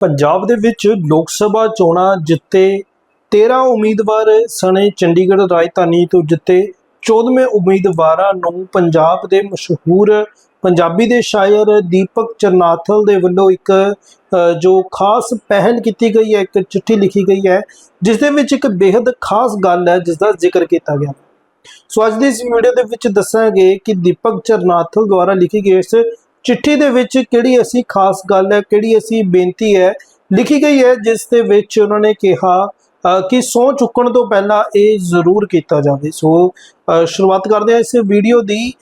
ਪੰਜਾਬ ਦੇ ਵਿੱਚ ਲੋਕ ਸਭਾ ਚੋਣਾਂ ਜਿੱਤੇ 13 ਉਮੀਦਵਾਰ ਸਣੇ ਚੰਡੀਗੜ੍ਹ ਰਾਜਧਾਨੀ ਤੋਂ ਜਿੱਤੇ 14ਵੇਂ ਉਮੀਦਵਾਰਾਂ ਨੂੰ ਪੰਜਾਬ ਦੇ ਮਸ਼ਹੂਰ ਪੰਜਾਬੀ ਦੇ ਸ਼ਾਇਰ ਦੀਪਕ ਚਰਨਾਥਲ ਦੇ ਵੱਲੋਂ ਇੱਕ ਜੋ ਖਾਸ ਪਹਿਲ ਕੀਤੀ ਗਈ ਹੈ, ਇੱਕ ਚਿੱਠੀ ਲਿਖੀ ਗਈ ਹੈ, ਜਿਸ ਦੇ ਵਿੱਚ ਇੱਕ ਬੇहद ਖਾਸ ਗੱਲ ਹੈ ਜਿਸ ਦਾ ਜ਼ਿਕਰ ਕੀਤਾ ਗਿਆ ਸੋ ਅੱਜ ਦੀ ਇਸ ਵੀਡੀਓ ਦੇ ਵਿੱਚ ਦੱਸਾਂਗੇ ਕਿ ਦੀਪਕ ਚਰਨਾਥਲ ਦੁਆਰਾ ਲਿਖੀ ਗਈ ਇਸ ਚਿੱਠੀ ਦੇ ਵਿੱਚ ਕਿਹੜੀ ਅਸੀਂ ਖਾਸ ਗੱਲ ਹੈ, ਕਿਹੜੀ ਅਸੀਂ ਬੇਨਤੀ ਹੈ, ਲਿਖੀ ਗਈ ਹੈ, ਜਿਸ ਦੇ ਵਿੱਚ ਉਹਨਾਂ ਨੇ ਕਿਹਾ ਕਿ ਸਹੁੰ ਚੁੱਕਣ ਤੋਂ ਪਹਿਲਾਂ ਇਹ ਜ਼ਰੂਰ ਕੀਤਾ ਜਾਵੇ। ਸੋ ਸ਼ੁਰੂਆਤ ਕਰਦੇ ਹਾਂ ਇਸ ਵੀਡੀਓ ਦੀ।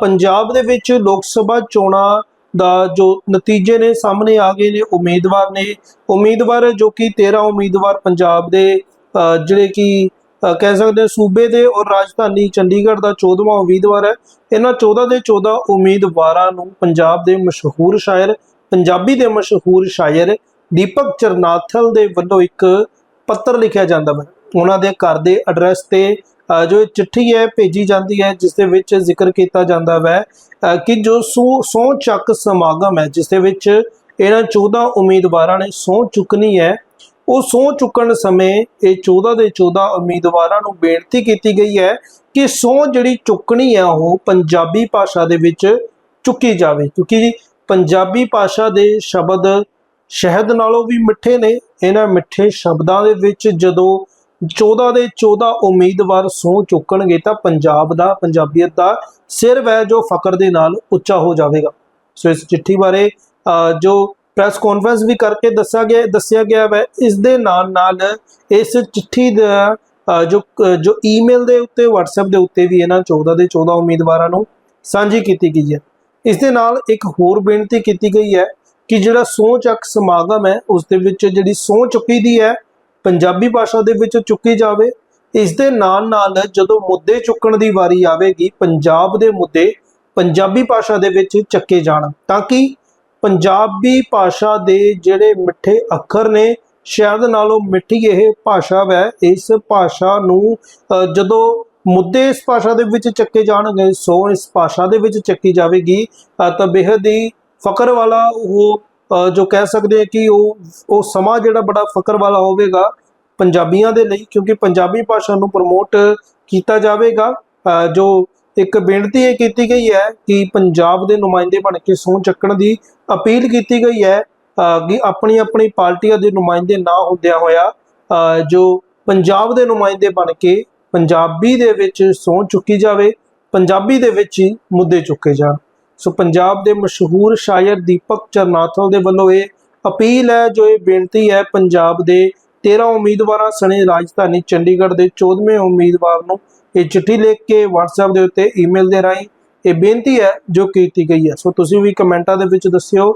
ਪੰਜਾਬ ਦੇ ਵਿੱਚ ਲੋਕ ਸਭਾ ਚੋਣਾਂ ਦਾ ਜੋ ਨਤੀਜੇ ਨੇ, ਸਾਹਮਣੇ ਆ ਗਏ ਨੇ, ਉਮੀਦਵਾਰ ਨੇ। ਉਮੀਦਵਾਰ ਜੋ ਕਿ 13 ਉਮੀਦਵਾਰ ਪੰਜਾਬ ਦੇ ਜਿਹੜੇ ਕਿ ਕਹਿ ਸਕਦੇ ਹਾਂ ਸੂਬੇ ਦੇ ਔਰ ਰਾਜਧਾਨੀ ਚੰਡੀਗੜ੍ਹ ਦਾ 14ਵਾਂ ਉਮੀਦਵਾਰ ਹੈ। ਇਹਨਾਂ 14 ਦੇ 14 ਉਮੀਦਵਾਰਾਂ ਨੂੰ ਪੰਜਾਬ ਦੇ ਮਸ਼ਹੂਰ ਸ਼ਾਇਰ, ਪੰਜਾਬੀ ਦੇ ਮਸ਼ਹੂਰ ਸ਼ਾਇਰ ਦੀਪਕ ਚਰਨਾਥਲ ਦੇ ਵੱਲੋਂ ਇੱਕ ਪੱਤਰ ਲਿਖਿਆ ਜਾਂਦਾ ਹੈ। ਉਹਨਾਂ ਦੇ ਘਰ ਦੇ ਐਡਰੈਸ ਤੇ ਜੋ ਚਿੱਠੀ ਹੈ, ਭੇਜੀ ਜਾਂਦੀ ਹੈ, ਜਿਸ ਦੇ ਵਿੱਚ ਜ਼ਿਕਰ ਕੀਤਾ ਜਾਂਦਾ ਹੈ ਕਿ ਜੋ ਸਹੁੰ ਸਹੁੰ ਚੱਕ ਸਮਾਗਮ ਹੈ, ਜਿਸ ਦੇ ਵਿੱਚ ਇਹਨਾਂ 14 ਉਮੀਦਵਾਰਾਂ ਨੇ ਸਹੁੰ ਚੁੱਕਣੀ ਹੈ ਉਹ ਸਹੁੰ ਚੁੱਕਣ ਸਮੇਂ ਇਹ 14 ਦੇ 14 ਉਮੀਦਵਾਰਾਂ ਨੂੰ ਬੇਨਤੀ ਕੀਤੀ ਗਈ ਹੈ ਕਿ ਸਹੁੰ ਜਿਹੜੀ ਚੁੱਕਣੀ ਹੈ ਉਹ ਪੰਜਾਬੀ ਭਾਸ਼ਾ ਦੇ ਵਿੱਚ ਚੁੱਕੀ ਜਾਵੇ। ਕਿਉਂਕਿ ਪੰਜਾਬੀ ਭਾਸ਼ਾ ਦੇ ਸ਼ਬਦ ਸ਼ਹਿਦ ਨਾਲੋਂ ਵੀ ਮਿੱਠੇ ਨੇ। ਇਹਨਾਂ ਮਿੱਠੇ ਸ਼ਬਦਾਂ ਦੇ ਵਿੱਚ ਜਦੋਂ 14 ਦੇ 14 ਉਮੀਦਵਾਰ ਸਹੁੰ ਚੁੱਕਣਗੇ ਤਾਂ ਪੰਜਾਬ ਦਾ, ਪੰਜਾਬੀਅਤ ਦਾ ਸਿਰ ਵੈ ਜੋ ਫਕਰ ਦੇ ਨਾਲ ਉੱਚਾ ਹੋ ਜਾਵੇਗਾ। ਸੋ ਇਸ ਚਿੱਠੀ ਬਾਰੇ ਜੋ ਪ੍ਰੈਸ ਕਾਨਫਰੰਸ ਵੀ ਕਰਕੇ ਦੱਸਿਆ ਗਿਆ ਦੱਸਿਆ ਗਿਆ ਹੈ ਇਸ ਦੇ ਨਾਲ ਨਾਲ ਇਸ ਚਿੱਠੀ ਦਾ ਜੋ ਜੋ ਈਮੇਲ ਦੇ ਉੱਤੇ, WhatsApp ਦੇ ਉੱਤੇ ਵੀ ਇਹਨਾਂ 14 ਦੇ 14 ਉਮੀਦਵਾਰਾਂ ਨੂੰ ਸਾਂਝੀ ਕੀਤੀ ਗਈ ਹੈ। ਇਸ ਦੇ ਨਾਲ ਇੱਕ ਹੋਰ ਬੇਨਤੀ ਕੀਤੀ ਗਈ ਹੈ ਕਿ ਜਿਹੜਾ ਸਹੁੰ ਚੱਕ ਸਮਾਗਮ ਹੈ, ਉਸ ਦੇ ਵਿੱਚ ਜਿਹੜੀ ਸਹੁੰ ਚੁੱਕੀ ਦੀ ਹੈ, ਪੰਜਾਬੀ ਭਾਸ਼ਾ ਦੇ ਵਿੱਚ ਚੁੱਕੀ ਜਾਵੇ। ਇਸ ਦੇ ਨਾਲ ਨਾਲ ਜਦੋਂ ਮੁੱਦੇ ਚੁੱਕਣ ਦੀ ਵਾਰੀ ਆਵੇਗੀ, ਪੰਜਾਬ ਦੇ ਮੁੱਦੇ ਪੰਜਾਬੀ ਭਾਸ਼ਾ ਦੇ ਵਿੱਚ ਚੱਕੇ ਜਾਣ ਤਾਂ ਕਿ ਪੰਜਾਬੀ ਭਾਸ਼ਾ ਦੇ ਜਿਹੜੇ ਮਿੱਠੇ ਅੱਖਰ ਨੇ, ਸ਼ਾਇਦ ਨਾਲੋਂ ਮਿੱਠੀ ਇਹ ਭਾਸ਼ਾ ਹੈ ਇਸ ਭਾਸ਼ਾ ਨੂੰ ਜਦੋਂ ਮੁੱਦੇ ਇਸ ਭਾਸ਼ਾ ਦੇ ਵਿੱਚ ਚੱਕੇ ਜਾਣਗੇ ਸੋ ਇਸ ਭਾਸ਼ਾ ਦੇ ਵਿੱਚ ਚੱਕੀ ਜਾਵੇਗੀ ਤਾਂ ਬੇਹਦ ਹੀ ਫਕਰ ਵਾਲਾ ਉਹ ਜੋ ਕਹਿ ਸਕਦੇ ਆ ਕਿ ਉਹ ਉਹ ਸਮਾਂ ਜਿਹੜਾ ਬੜਾ ਫਕਰ ਵਾਲਾ ਹੋਵੇਗਾ ਪੰਜਾਬੀਆਂ ਦੇ ਲਈ, ਕਿਉਂਕਿ ਪੰਜਾਬੀ ਭਾਸ਼ਾ ਨੂੰ ਪ੍ਰਮੋਟ ਕੀਤਾ ਜਾਵੇਗਾ ਜੋ ਇੱਕ ਬੇਨਤੀ ਇਹ ਕੀਤੀ ਗਈ ਹੈ ਕਿ ਪੰਜਾਬ ਦੇ ਨੁਮਾਇੰਦੇ ਬਣ ਕੇ ਸਹੁੰ ਚੱਕਣ ਦੀ ਅਪੀਲ ਕੀਤੀ ਗਈ ਹੈ ਕਿ ਆਪਣੀ ਆਪਣੀ ਪਾਰਟੀਆਂ ਦੇ ਨੁਮਾਇੰਦੇ ਨਾ ਹੁੰਦਿਆਂ ਹੋਇਆ ਜੋ ਪੰਜਾਬ ਦੇ ਨੁਮਾਇੰਦੇ ਬਣ ਕੇ ਪੰਜਾਬੀ ਦੇ ਵਿੱਚ ਸਹੁੰ ਚੁੱਕੀ ਜਾਵੇ, ਪੰਜਾਬੀ ਦੇ ਵਿੱਚ ਹੀ ਮੁੱਦੇ ਚੁੱਕੇ ਜਾਣ। ਸੋ ਪੰਜਾਬ ਦੇ ਮਸ਼ਹੂਰ ਸ਼ਾਇਰ ਦੀਪਕ ਚਰਨਾਥਲ ਦੇ ਵੱਲੋਂ ਇਹ ਅਪੀਲ ਹੈ, ਜੋ ਇਹ ਬੇਨਤੀ ਹੈ, ਪੰਜਾਬ ਦੇ 13 ਉਮੀਦਵਾਰਾਂ ਸਣੇ ਰਾਜਧਾਨੀ ਚੰਡੀਗੜ੍ਹ ਦੇ 14ਵੇਂ ਉਮੀਦਵਾਰ ਨੂੰ ਇਹ ਚਿੱਠੀ ਲਿਖ ਕੇ WhatsApp ਦੇ ਉੱਤੇ ਈਮੇਲ ਦੇ ਰਾਹੀਂ ਇਹ ਬੇਨਤੀ ਹੈ ਜੋ ਕੀਤੀ ਗਈ ਹੈ। ਸੋ ਤੁਸੀਂ ਵੀ ਕਮੈਂਟਾਂ ਦੇ ਵਿੱਚ ਦੱਸਿਓ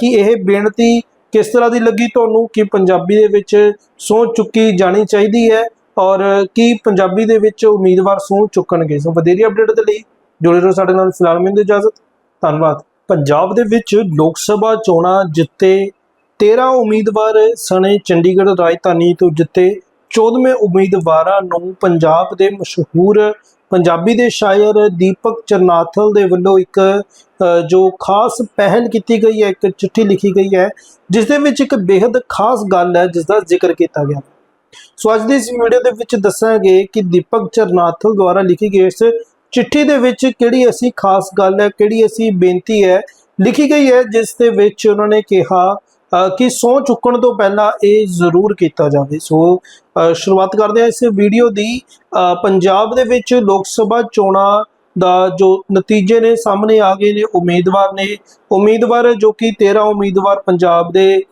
ਕਿ ਇਹ ਬੇਨਤੀ ਕਿਸ ਤਰ੍ਹਾਂ ਦੀ ਲੱਗੀ ਤੁਹਾਨੂੰ? ਕਿ ਪੰਜਾਬੀ ਦੇ ਵਿੱਚ ਸਹੁੰ ਚੁੱਕੀ ਜਾਣੀ ਚਾਹੀਦੀ ਹੈ ਔਰ ਕੀ ਪੰਜਾਬੀ ਦੇ ਵਿੱਚ ਉਮੀਦਵਾਰ ਸਹੁੰ ਚੁੱਕਣਗੇ? ਸੋ ਵਧੇਰੀ ਅਪਡੇਟ ਦੇ ਲਈ ਜੁੜੇ ਰਹੋ ਸਾਡੇ ਨਾਲ ਫਿਲਹਾਲ, ਮੈਨੂੰ ਇਜਾਜ਼ਤ। ਧੰਨਵਾਦ। ਪੰਜਾਬ ਦੇ ਵਿੱਚ ਲੋਕ ਸਭਾ ਚੋਣਾਂ ਜਿੱਤੇ 13 ਉਮੀਦਵਾਰ ਸਣੇ ਚੰਡੀਗੜ੍ਹ, ਰਾਜਧਾਨੀ ਤੋਂ ਜਿੱਤੇ 14ਵੇਂ ਉਮੀਦਵਾਰਾਂ ਨੂੰ ਪੰਜਾਬ ਦੇ ਮਸ਼ਹੂਰ ਪੰਜਾਬੀ ਦੇ ਸ਼ਾਇਰ ਦੀਪਕ ਚਰਨਾਥਲ ਦੇ ਵੱਲੋਂ ਇੱਕ ਜੋ ਖਾਸ ਪਹਿਲ ਕੀਤੀ ਗਈ ਹੈ, ਇੱਕ ਚਿੱਠੀ ਲਿਖੀ ਗਈ ਹੈ, ਜਿਸ ਦੇ ਵਿੱਚ ਇੱਕ ਬੇहद ਖਾਸ ਗੱਲ ਹੈ ਜਿਸ ਦਾ ਜ਼ਿਕਰ ਕੀਤਾ ਗਿਆ ਸੋ ਅੱਜ ਦੀ ਇਸ ਵੀਡੀਓ ਦੇ ਵਿੱਚ ਦੱਸਾਂਗੇ ਕਿ ਦੀਪਕ ਚਰਨਾਥਲ ਦੁਆਰਾ ਲਿਖੀ ਗਈ ਇਸ ਚਿੱਠੀ ਦੇ ਵਿੱਚ ਕਿਹੜੀ ਅਸੀਂ ਖਾਸ ਗੱਲ ਹੈ, ਕਿਹੜੀ ਅਸੀਂ ਬੇਨਤੀ ਹੈ ਲਿਖੀ ਗਈ ਹੈ, ਜਿਸ ਦੇ ਵਿੱਚ ਉਹਨਾਂ ਨੇ ਕਿਹਾ ਕਿ ਸਹੁੰ ਚੁੱਕਣ ਤੋਂ ਪਹਿਲਾਂ ਇਹ ਜ਼ਰੂਰ ਕੀਤਾ ਜਾਵੇ। ਸੋ ਸ਼ੁਰੂਆਤ ਕਰਦੇ ਹਾਂ ਇਸ ਵੀਡੀਓ ਦੀ। ਪੰਜਾਬ ਦੇ ਵਿੱਚ ਲੋਕ ਸਭਾ ਚੋਣਾਂ ਦਾ ਜੋ ਨਤੀਜੇ ਨੇ, ਸਾਹਮਣੇ ਆ ਗਏ ਨੇ ਉਮੀਦਵਾਰ ਨੇ। ਉਮੀਦਵਾਰ ਜੋ ਕਿ 13 ਉਮੀਦਵਾਰ ਪੰਜਾਬ ਦੇ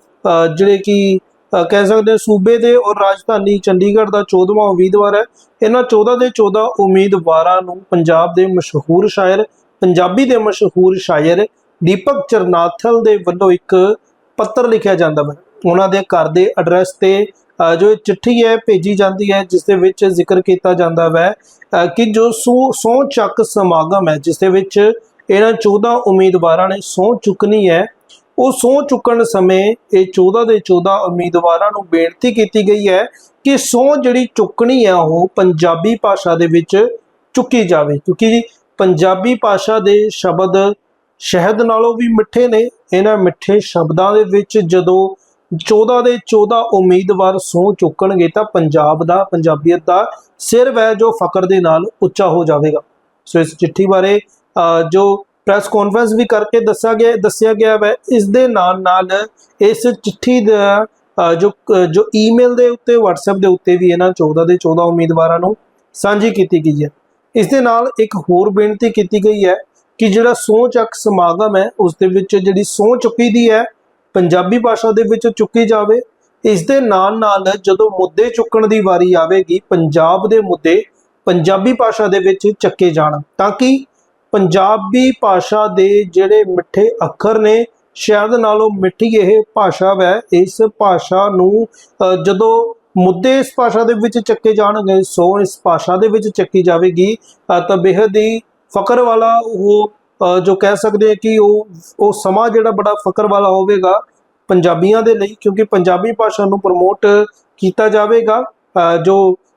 ਜਿਹੜੇ ਕਿ ਕਹਿ ਸਕਦੇ ਹਾਂ ਸੂਬੇ ਦੇ ਔਰ ਰਾਜਧਾਨੀ ਚੰਡੀਗੜ੍ਹ ਦਾ 14ਵਾਂ ਉਮੀਦਵਾਰ ਹੈ। ਇਹਨਾਂ 14 ਦੇ 14 ਉਮੀਦਵਾਰਾਂ ਨੂੰ ਪੰਜਾਬ ਦੇ ਮਸ਼ਹੂਰ ਸ਼ਾਇਰ, ਪੰਜਾਬੀ ਦੇ ਮਸ਼ਹੂਰ ਸ਼ਾਇਰ ਦੀਪਕ ਚਰਨਾਥਲ ਦੇ ਵੱਲੋਂ ਇੱਕ ਪੱਤਰ ਲਿਖਿਆ ਜਾਂਦਾ ਹੈ। ਉਹਨਾਂ ਦੇ ਘਰ ਦੇ ਐਡਰੈਸ ਤੇ ਜੋ ਇਹ ਚਿੱਠੀ ਹੈ, ਭੇਜੀ ਜਾਂਦੀ ਹੈ, ਜਿਸ ਦੇ ਵਿੱਚ ਜ਼ਿਕਰ ਕੀਤਾ ਜਾਂਦਾ ਹੈ ਕਿ ਜੋ ਸਹੁੰ ਸਹੁੰ ਚੱਕ ਸਮਾਗਮ ਹੈ, ਜਿਸ ਦੇ ਵਿੱਚ ਇਹਨਾਂ 14 ਉਮੀਦਵਾਰਾਂ ਨੇ ਸਹੁੰ ਚੁੱਕਣੀ ਹੈ, ਉਹ ਸਹੁੰ ਚੁੱਕਣ ਸਮੇਂ ਇਹ 14 ਦੇ 14 ਉਮੀਦਵਾਰਾਂ ਨੂੰ ਬੇਨਤੀ ਕੀਤੀ ਗਈ ਹੈ ਕਿ ਸਹੁੰ ਜਿਹੜੀ ਚੁੱਕਣੀ ਹੈ, ਉਹ ਪੰਜਾਬੀ ਭਾਸ਼ਾ ਦੇ ਵਿੱਚ ਚੁੱਕੀ ਜਾਵੇ। ਕਿਉਂਕਿ ਪੰਜਾਬੀ ਭਾਸ਼ਾ ਦੇ ਸ਼ਬਦ ਸ਼ਹਿਦ ਨਾਲੋਂ ਵੀ ਮਿੱਠੇ ਨੇ। ਇਹਨਾਂ ਮਿੱਠੇ ਸ਼ਬਦਾਂ ਦੇ ਵਿੱਚ ਜਦੋਂ 14 ਦੇ 14 ਉਮੀਦਵਾਰ ਸਹੁੰ ਚੁੱਕਣਗੇ ਤਾਂ ਪੰਜਾਬ ਦਾ, ਪੰਜਾਬੀਅਤ ਦਾ ਸਿਰ ਵੈ ਜੋ ਫਕਰ ਦੇ ਨਾਲ ਉੱਚਾ ਹੋ ਜਾਵੇਗਾ। ਸੋ ਇਸ ਚਿੱਠੀ ਬਾਰੇ ਜੋ ਪ੍ਰੈਸ ਕਾਨਫਰੰਸ ਵੀ ਕਰਕੇ ਦੱਸਿਆ ਗਿਆ ਦੱਸਿਆ ਗਿਆ ਹੈ ਇਸ ਦੇ ਨਾਲ ਨਾਲ ਇਸ ਚਿੱਠੀ ਦਾ ਜੋ ਜੋ ਈਮੇਲ ਦੇ ਉੱਤੇ, WhatsApp ਦੇ ਉੱਤੇ ਵੀ ਇਹਨਾਂ 14 ਦੇ 14 ਉਮੀਦਵਾਰਾਂ ਨੂੰ ਸਾਂਝੀ ਕੀਤੀ ਗਈ ਹੈ। ਇਸ ਦੇ ਨਾਲ ਇੱਕ ਹੋਰ ਬੇਨਤੀ ਕੀਤੀ ਗਈ ਹੈ ਕਿ ਜਿਹੜਾ ਸਹੁੰ ਚੱਕ ਸਮਾਗਮ ਹੈ, ਉਸ ਦੇ ਵਿੱਚ ਜਿਹੜੀ ਸਹੁੰ ਚੁੱਕੀ ਦੀ ਹੈ, ਪੰਜਾਬੀ ਭਾਸ਼ਾ ਦੇ ਵਿੱਚ ਚੁੱਕੀ ਜਾਵੇ, ਇਸ ਦੇ ਨਾਲ ਨਾਲ ਜਦੋਂ ਮੁੱਦੇ ਚੁੱਕਣ ਦੀ ਵਾਰੀ ਆਵੇਗੀ, ਪੰਜਾਬ ਦੇ ਮੁੱਦੇ ਪੰਜਾਬੀ ਭਾਸ਼ਾ ਦੇ ਵਿੱਚ ਚੱਕੇ ਜਾਣ। ਤਾਂ ਕਿ ਪੰਜਾਬੀ ਭਾਸ਼ਾ ਦੇ ਜਿਹੜੇ ਮਿੱਠੇ ਅੱਖਰ ਨੇ, ਸ਼ਾਇਦ ਨਾਲੋਂ ਮਿੱਠੀ ਇਹ ਭਾਸ਼ਾ ਹੈ ਇਸ ਭਾਸ਼ਾ ਨੂੰ ਜਦੋਂ ਮੁੱਦੇ ਇਸ ਭਾਸ਼ਾ ਦੇ ਵਿੱਚ ਚੱਕੇ ਜਾਣਗੇ, ਸੋ ਇਸ ਭਾਸ਼ਾ ਦੇ ਵਿੱਚ ਚੱਕੀ ਜਾਵੇਗੀ ਤਾਂ ਬੇਹੱਦ ਹੀ ਫਕਰ ਵਾਲਾ ਉਹ ਜੋ ਕਹਿ ਸਕਦੇ ਆ ਕਿ ਉਹ ਉਹ ਸਮਾਂ ਜਿਹੜਾ ਬੜਾ ਫਕਰ ਵਾਲਾ ਹੋਵੇਗਾ ਪੰਜਾਬੀਆਂ ਦੇ ਲਈ, ਕਿਉਂਕਿ ਪੰਜਾਬੀ ਭਾਸ਼ਾ ਨੂੰ ਪ੍ਰਮੋਟ ਕੀਤਾ ਜਾਵੇਗਾ। ਜੋ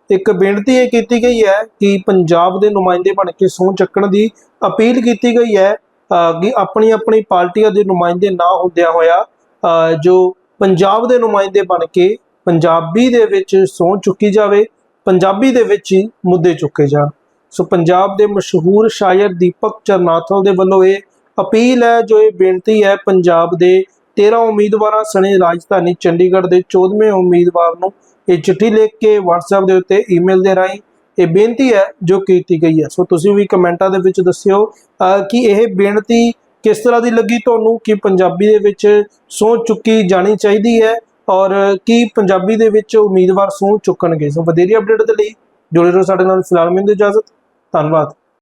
ਇੱਕ ਬੇਨਤੀ ਇਹ ਕੀਤੀ ਗਈ ਹੈ ਕਿ ਪੰਜਾਬ ਦੇ ਨੁਮਾਇੰਦੇ ਬਣ ਕੇ ਸਹੁੰ ਚੱਕਣ ਦੀ ਅਪੀਲ ਕੀਤੀ ਗਈ ਹੈ ਕਿ ਆਪਣੀ ਆਪਣੀ ਪਾਰਟੀਆਂ ਦੇ ਨੁਮਾਇੰਦੇ ਨਾ ਹੁੰਦਿਆਂ ਹੋਇਆ ਜੋ ਪੰਜਾਬ ਦੇ ਨੁਮਾਇੰਦੇ ਬਣ ਕੇ ਪੰਜਾਬੀ ਦੇ ਵਿੱਚ ਸਹੁੰ ਚੁੱਕੀ ਜਾਵੇ, ਪੰਜਾਬੀ ਦੇ ਵਿੱਚ ਹੀ ਮੁੱਦੇ ਚੁੱਕੇ ਜਾਣ। ਸੋ ਪੰਜਾਬ ਦੇ ਮਸ਼ਹੂਰ ਸ਼ਾਇਰ ਦੀਪਕ ਚਰਨਾਥਲ ਦੇ ਵੱਲੋਂ ਇਹ ਅਪੀਲ ਹੈ, ਜੋ ਇਹ ਬੇਨਤੀ ਹੈ, ਪੰਜਾਬ ਦੇ 13 ਉਮੀਦਵਾਰਾਂ ਸਣੇ ਰਾਜਧਾਨੀ ਚੰਡੀਗੜ੍ਹ ਦੇ 14ਵੇਂ ਉਮੀਦਵਾਰ ਨੂੰ ਇਹ ਚਿੱਠੀ ਲਿਖ ਕੇ WhatsApp ਦੇ ਉੱਤੇ ਈਮੇਲ ਦੇ ਰਾਹੀਂ ਇਹ ਬੇਨਤੀ ਹੈ, ਜੋ ਕੀਤੀ ਗਈ ਹੈ। ਸੋ ਤੁਸੀਂ ਵੀ ਕਮੈਂਟਾਂ ਦੇ ਵਿੱਚ ਦੱਸਿਓ ਕਿ ਇਹ ਬੇਨਤੀ ਕਿਸ ਤਰ੍ਹਾਂ ਦੀ ਲੱਗੀ ਤੁਹਾਨੂੰ? ਕਿ ਪੰਜਾਬੀ ਦੇ ਵਿੱਚ ਸਹੁੰ ਚੁੱਕੀ ਜਾਣੀ ਚਾਹੀਦੀ ਹੈ ਔਰ ਕੀ ਪੰਜਾਬੀ ਦੇ ਵਿੱਚ ਉਮੀਦਵਾਰ ਸਹੁੰ ਚੁੱਕਣਗੇ? ਸੋ ਵਧੇਰੀ ਅਪਡੇਟ ਦੇ ਲਈ ਜੁੜੇ ਰਹੋ ਸਾਡੇ ਨਾਲ ਫਿਲਹਾਲ, ਮੈਨੂੰ ਇਜਾਜ਼ਤ। ਧੰਨਵਾਦ